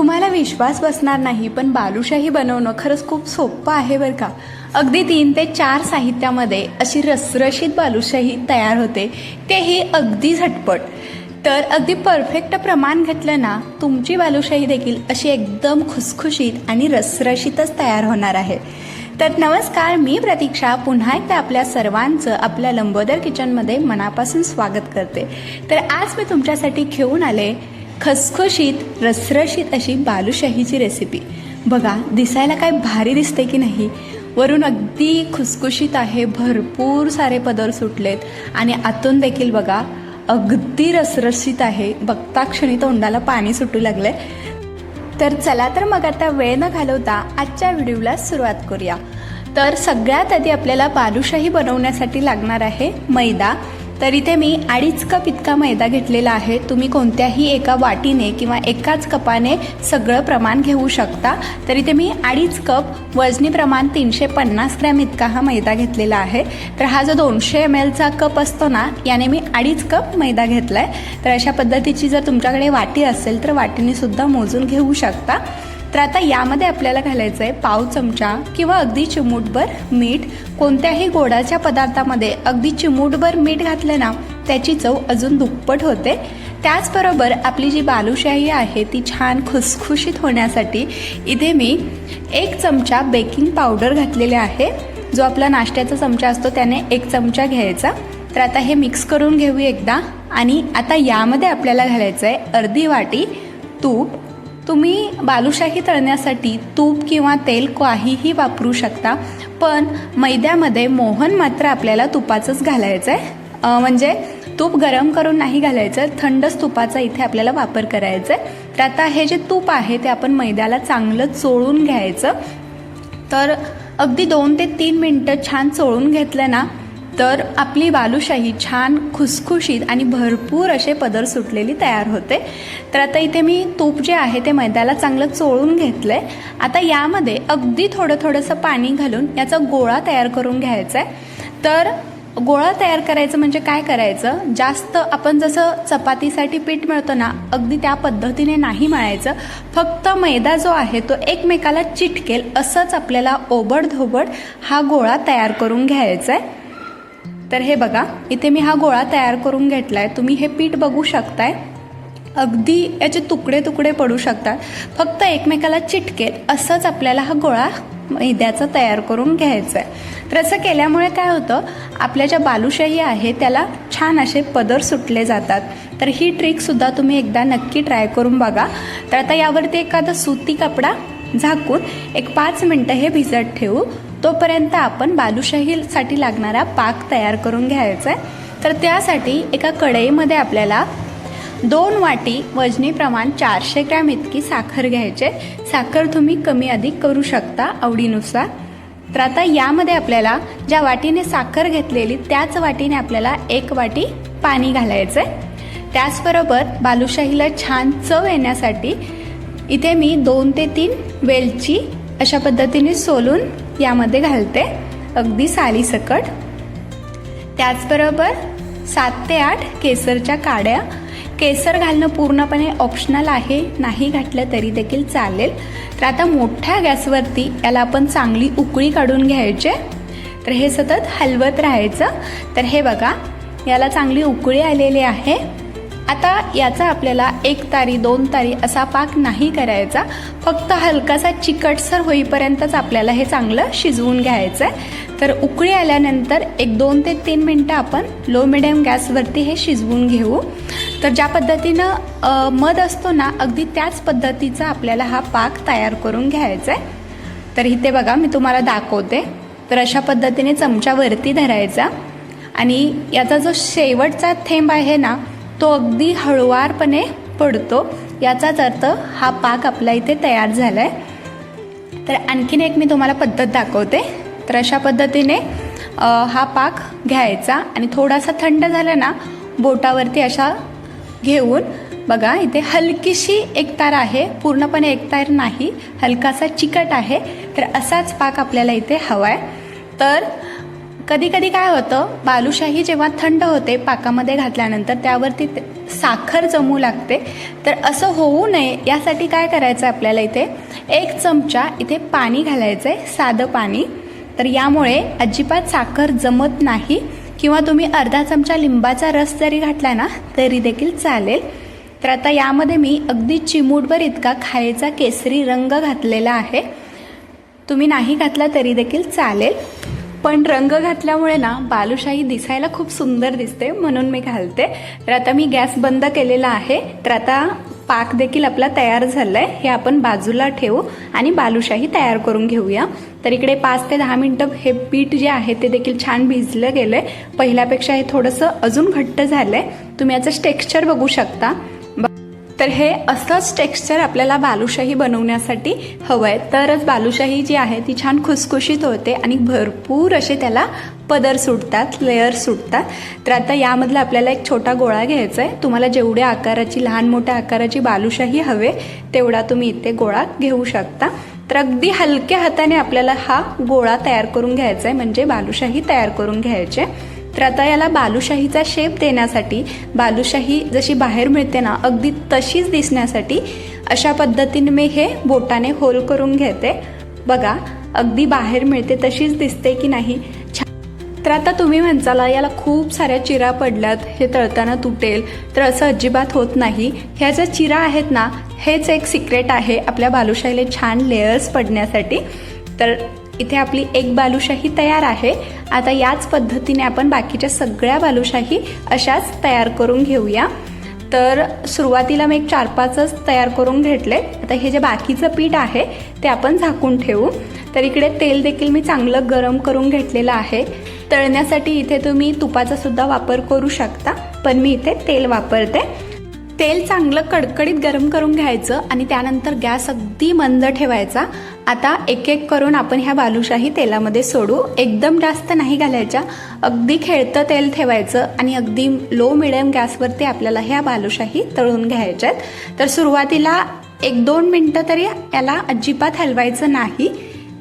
तुम्हाला विश्वास बसणार नाही पण बालुशाही बनवणं खरंच खूप सोपं आहे बरं का. अगदी तीन ते चार साहित्यामध्ये अशी रसरशीत बालुशाही तयार होते तेही अगदी झटपट. तर अगदी परफेक्ट प्रमाण घेतलं ना तुमची बालुशाही देखील अशी एकदम खुसखुशीत आणि रसरशीतच तयार होणार आहे. तर नमस्कार मी प्रतीक्षा पुन्हा एकदा आपल्या सर्वांचं आपल्या लंबोदर किचनमध्ये मनापासून स्वागत करते. तर आज मी तुमच्यासाठी घेऊन आले खसखुशीत रसरशीत अशी बालुशाहीची रेसिपी बघा दिसायला काय भारी दिसते की नाही? वरून अगदी खुसखुशीत आहे भरपूर सारे पदर सुटलेत. आणि आतून देखील बघा अगदी रसरशीत आहे. बघता क्षणी तोंडाला पाणी सुटू लागलंय. तर चला तर मग आता वेळ न घालवता आजच्या व्हिडिओला सुरुवात करूया. तर सगळ्यात आधी आपल्याला बालुशाही बनवण्यासाठी लागणार आहे मैदा. तर इथे मी अडीच कप इतका मैदा घेतलेला आहे. तुम्ही कोणत्याही एका वाटीने किंवा एकाच कपाने सगळं प्रमाण घेऊ शकता. तर इथे मी अडीच कप वजनी प्रमाण तीनशे पन्नास ग्रॅम इतका हा मैदा घेतलेला आहे. तर हा जो दोनशे एम एलचा कप असतो ना याने मी अडीच कप मैदा घेतला आहे तर अशा पद्धतीची जर तुमच्याकडे वाटी असेल तर वाटीने सुद्धा मोजून घेऊ शकता. तर आता यामध्ये आपल्याला घालायचं आहे पाव चमचा किंवा अगदी चिमूटभर मीठ. कोणत्याही गोडाच्या पदार्थामध्ये अगदी चिमूटभर मीठ घातलं ना त्याची चव अजून दुप्पट होते. त्याचबरोबर आपली जी बालुशाही आहे ती छान खुसखुशीत होण्यासाठी इथे मी एक चमचा बेकिंग पावडर घातलेले आहे. जो आपला नाश्त्याचा चमचा असतो त्याने एक चमचा घ्यायचा. तर आता हे मिक्स करून घेऊ एकदा. आणि आता यामध्ये आपल्याला घालायचं आहे अर्धी वाटी तूप. तुम्ही बालुशाही तळण्यासाठी तूप किंवा तेल काहीही वापरू शकता पण मैद्यामध्ये मोहन मात्र आपल्याला तुपाचंच घालायचं आहे म्हणजे तूप गरम करून नाही घालायचं थंडच तुपाचा इथे आपल्याला वापर करायचा आहे तर आता हे जे तूप आहे ते आपण मैद्याला चांगलं चोळून घ्यायचं. तर अगदी दोन ते तीन मिनटं छान चोळून घेतलं ना तर आपली बालुशाही छान खुसखुशीत आणि भरपूर असे पदर सुटलेली तयार होते. तर आता इथे मी तूप जे आहे ते मैद्याला चांगलं चोळून घेतलं आहे आता यामध्ये अगदी थोडं थोडंसं पाणी घालून याचा गोळा तयार करून घ्यायचा आहे तर गोळा तयार करायचं म्हणजे काय करायचं? जास्त आपण जसं चपातीसाठी पीठ मिळतो ना अगदी त्या पद्धतीने नाही मळायचं. फक्त मैदा जो आहे तो एकमेकाला चिटकेल असंच आपल्याला ओबडधोबड हा गोळा तयार करून घ्यायचा आहे तर हे बघा इथे मी हा गोळा तयार करून घेतला आहे तुम्ही हे पीठ बघू शकताय. अगदी याचे तुकडे तुकडे पडू शकतात. फक्त एकमेकाला चिटकेल असंच आपल्याला हा गोळा मैद्याचा तयार करून घ्यायचा आहे तर असं केल्यामुळे काय होतं आपल्या ज्या बालुशाही आहे त्याला छान असे पदर सुटले जातात. तर ही ट्रिकसुद्धा तुम्ही एकदा नक्की ट्राय करून बघा. तर आता यावरती एखादा सुती कपडा झाकून एक पाच मिनटं हे भिजत ठेवू. तोपर्यंत आपण बालुशाहीसाठी लागणारा पाक तयार करून घ्यायचा आहे. तर त्यासाठी एका कढईमध्ये आपल्याला दोन वाटी वजनी प्रमाण चारशे ग्रॅम इतकी साखर घ्यायचे साखर तुम्ही कमी अधिक करू शकता आवडीनुसार. तर आता यामध्ये आपल्याला ज्या वाटीने साखर घेतलेली त्याच वाटीने आपल्याला एक वाटी पाणी घालायचं आहे त्याचबरोबर बालुशाहीला छान चव येण्यासाठी इथे मी दोन ते तीन वेलची अशा पद्धतीने सोलून यामध्ये घालते. अगदी सालीसकट त्याचबरोबर सात ते आठ केसरच्या काड्या. केसर घालणं पूर्णपणे ऑप्शनल आहे नाही घातलं तरी देखील चालेल. तर आता मोठ्या गॅसवरती याला आपण चांगली उकळी काढून घ्यायचे. तर हे सतत हलवत राहायचं. तर हे बघा याला चांगली उकळी आलेली आहे. आता याचा आपल्याला एक तारी दोन तारी असा पाक नाही करायचा. फक्त हलकासा चिकटसर होईपर्यंतच आपल्याला हे चांगलं शिजवून घ्यायचं आहे तर उकळी आल्यानंतर एक दोन ते तीन मिनटं आपण लो मिडियम गॅसवरती हे शिजवून घेऊ. तर ज्या पद्धतीनं मध असतो ना अगदी त्याच पद्धतीचा आपल्याला हा पाक तयार करून घ्यायचा आहे तर इथे बघा मी तुम्हाला दाखवते. तर अशा पद्धतीने चमच्यावरती धरायचा. आणि याचा जो शेवटचा थेंब आहे ना तो अगदी हळुवारपणे पडतो. याचाच अर्थ हा पाक आपल्या इथे तयार झाला आहे तर आणखीन एक मी तुम्हाला पद्धत दाखवते. तर अशा पद्धतीने हा पाक घ्यायचा आणि थोडासा थंड झाला ना बोटावरती अशा घेऊन बघा इथे हलकीशी एकतार आहे. पूर्णपणे एकतार नाही हलकासा चिकट आहे. तर असाच पाक आपल्याला इथे हवा आहे तर कधी कधी काय होतं बालुशाही जेव्हा थंड होते पाकामध्ये घातल्यानंतर त्यावरती साखर जमू लागते. तर असं होऊ नये यासाठी काय करायचं आहे आपल्याला इथे? एक चमचा इथे पाणी घालायचं आहे साधं पाणी. तर यामुळे अजिबात साखर जमत नाही किंवा तुम्ही अर्धा चमचा लिंबाचा रस जरी घातला ना तरी देखील चालेल. तर आता यामध्ये मी अगदी चिमूटभर इतका खायचा केसरी रंग घातलेला आहे. तुम्ही नाही घातला तरी देखील चालेल. पण रंग घातल्यामुळे ना बालुशाही दिसायला खूप सुंदर दिसते म्हणून मी घालते. तर आता मी गॅस बंद केलेला आहे. तर आता पाक देखील आपला तयार झालाय. हे आपण बाजूला ठेवू आणि बालुशाही तयार करून घेऊया. तर इकडे पाच ते दहा मिनटं हे पीठ जे आहे ते देखील छान भिजलं गेलंय. पहिल्यापेक्षा हे थोडंसं अजून घट्ट झालंय. तुम्ही याचं टेक्स्चर बघू शकता. तर हे असंच टेक्स्चर आपल्याला बालुशाही बनवण्यासाठी हवं आहे तरच बालुशाही जी आहे ती छान खुसखुशीत होते आणि भरपूर असे त्याला पदर सुटतात लेअर सुटतात. तर आता यामधला आपल्याला एक छोटा गोळा घ्यायचा आहे तुम्हाला जेवढ्या आकाराची लहान मोठ्या आकाराची बालुशाही हवे तेवढा तुम्ही इथे गोळा घेऊ शकता. तर अगदी हलक्या हाताने आपल्याला हा गोळा तयार करून घ्यायचा आहे म्हणजे बालुशाही तयार करून घ्यायचे. तर आता याला बालुशाहीचा शेप देण्यासाठी बालुशाही जशी बाहेर मिळते ना अगदी तशीच दिसण्यासाठी अशा पद्धतीने मी हे बोटाने होल करून घेते. बघा अगदी बाहेर मिळते तशीच दिसते की नाही. तर आता तुम्ही म्हणचाला याला खूप साऱ्या चिरा पडल्यात हे तळताना तुटेल. तर असं अजिबात होत नाही. ह्या ज्या चिरा आहेत ना हेच एक सिक्रेट आहे आपल्या बालुशाहीला छान लेयर्स पडण्यासाठी. तर इथे आपली एक बालुशाही तयार आहे. आता याच पद्धतीने आपण बाकीच्या सगळ्या बालुशाही अशाच तयार करून घेऊया. तर सुरुवातीला मी एक चार पाचच तयार करून घेतले. आता हे जे बाकीचं पीठ आहे ते आपण झाकून ठेवू. तर इकडे तेल देखील मी चांगलं गरम करून घेतलेलं आहे. तळण्यासाठी इथे तुम्ही तुपाचा सुद्धा वापर करू शकता पण मी इथे तेल वापरते. तेल चांगलं कडकडीत गरम करून घ्यायचं आणि त्यानंतर गॅस अगदी मंद ठेवायचा. आता एक एक करून आपण ह्या बालुशाही तेलामध्ये सोडू. एकदम जास्त नाही घालायच्या. अगदी खेळतं तेल ठेवायचं आणि अगदी लो मिडियम गॅसवरती आपल्याला ह्या बालुशाही तळून घ्यायच्यात तर सुरुवातीला एक दोन मिनटं तरी याला अजिबात हलवायचं नाही.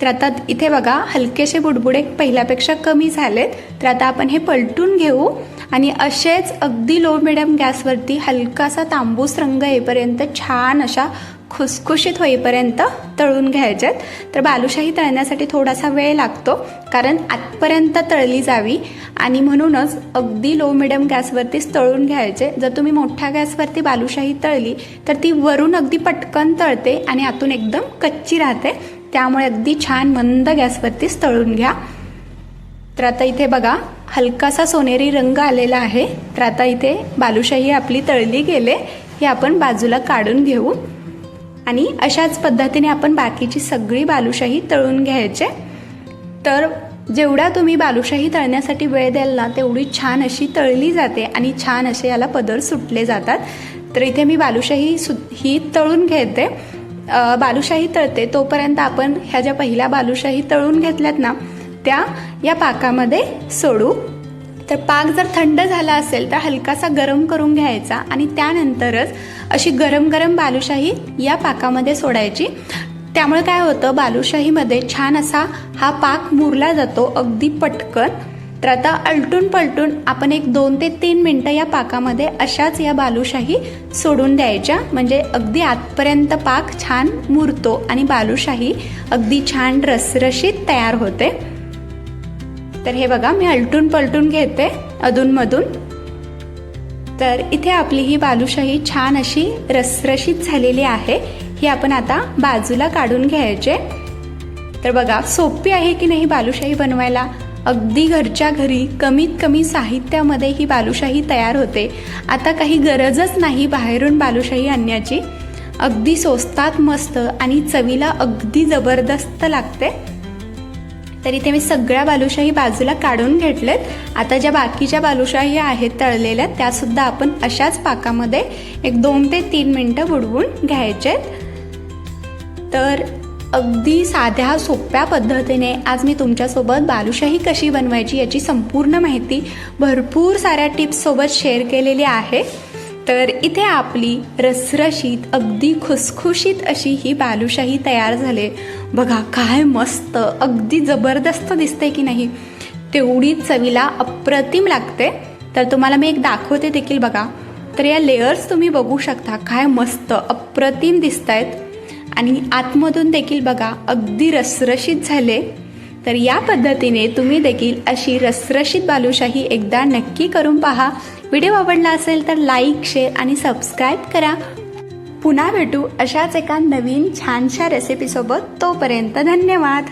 तर आता इथे बघा हलकेसे बुडबुडे पहिल्यापेक्षा कमी झालेत. तर आता आपण हे पलटून घेऊ. आणि असेच अगदी लो मिडियम गॅसवरती हलकासा तांबूस रंग येईपर्यंत छान अशा खुसखुशीत होईपर्यंत तळून घ्यायच्यात तर बालुशाही तळण्यासाठी थोडासा वेळ लागतो कारण आतपर्यंत तळली जावी आणि म्हणूनच अगदी लो मिडियम गॅसवरतीच तळून घ्यायचे. जर तुम्ही मोठ्या गॅसवरती बालुशाही तळली तर ती वरून अगदी पटकन तळते आणि आतून एकदम कच्ची राहते. त्यामुळे अगदी छान मंद गॅसवरतीच तळून घ्या. तर आता इथे बघा हलकासा सोनेरी रंग आलेला आहे. तर आता इथे बालुशाही आपली तळली गेले हे आपण बाजूला काढून घेऊ. आणि अशाच पद्धतीने आपण बाकीची सगळी बालुशाही तळून घ्यायचे. तर जेवढा तुम्ही बालुशाही तळण्यासाठी वेळ द्याल ना तेवढी छान अशी तळली जाते आणि छान असे याला पदर सुटले जातात. तर इथे मी बालुशाही सु ही तळून घेते. बालुशाही तळते तोपर्यंत आपण ह्या ज्या पहिल्या बालुशाही तळून घेतल्यात ना त्या या पाकामध्ये सोडू. तर पाक जर थंड झाला असेल तर हलकासा गरम करून घ्यायचा आणि त्यानंतरच अशी गरम गरम बालुशाही या पाकामध्ये सोडायची. त्यामुळे काय होतं? बालुशाहीमध्ये छान असा हा पाक मुरला जातो अगदी पटकन. तर आता अलटून पलटून आपण एक दोन ते तीन मिनटं या पाकामध्ये अशाच या बालुशाही सोडून द्यायच्या. म्हणजे अगदी आतपर्यंत पाक छान मुरतो आणि बालुशाही अगदी छान रसरशीत तयार होते. तर हे बघा मी अलटून पलटून घेते अधूनमधून. तर इथे आपली ही बालुशाही छान अशी रसरशीत झालेली आहे. ही आपण आता बाजूला काढून घ्यायचे. तर बघा सोपी आहे की नाही बालुशाही बनवायला? अगदी घरच्या घरी कमीत कमी साहित्यामध्ये ही बालुशाही तयार होते. आता काही गरजच नाही बाहेरून बालुशाही आणण्याची. अगदी स्वस्तात मस्त आणि चवीला अगदी जबरदस्त लागते. तर इथे मी सगळ्या बालुशाही बाजूला काढून घेतलेत. आता ज्या बाकीच्या बालुशाही आहेत तळलेल्या त्यासुद्धा आपण अशाच पाकामध्ये एक दोन ते तीन मिनटं बुडवून घ्यायचेत. तर अगदी साध्या सोप्या पद्धतीने आज मी तुमच्यासोबत बालुशाही कशी बनवायची याची संपूर्ण माहिती भरपूर साऱ्या टिप्ससोबत शेअर केलेली आहे. तर इथे आपली रसरशीत अगदी खुसखुशीत अशी ही बालुशाही तयार झाले. बघा काय मस्त अगदी जबरदस्त दिसते की नाही? तेवढी चवीला अप्रतिम लागते. तर तुम्हाला मी एक दाखवते देखील बघा. तर या लेयर्स तुम्ही बघू शकता काय मस्त अप्रतिम दिसत आहेत आणि आतमधून देखील बघा अगदी रसरशीत झाले. तर या पद्धतीने तुम्ही देखील अशी रसरशीत बालुशाही एकदा नक्की करून पहा. व्हिडिओ आवडला असेल तर लाईक शेअर आणि सबस्क्राईब करा. पुन्हा भेटू अशाच एका नवीन छानशा रेसिपीसोबत तोपर्यंत धन्यवाद.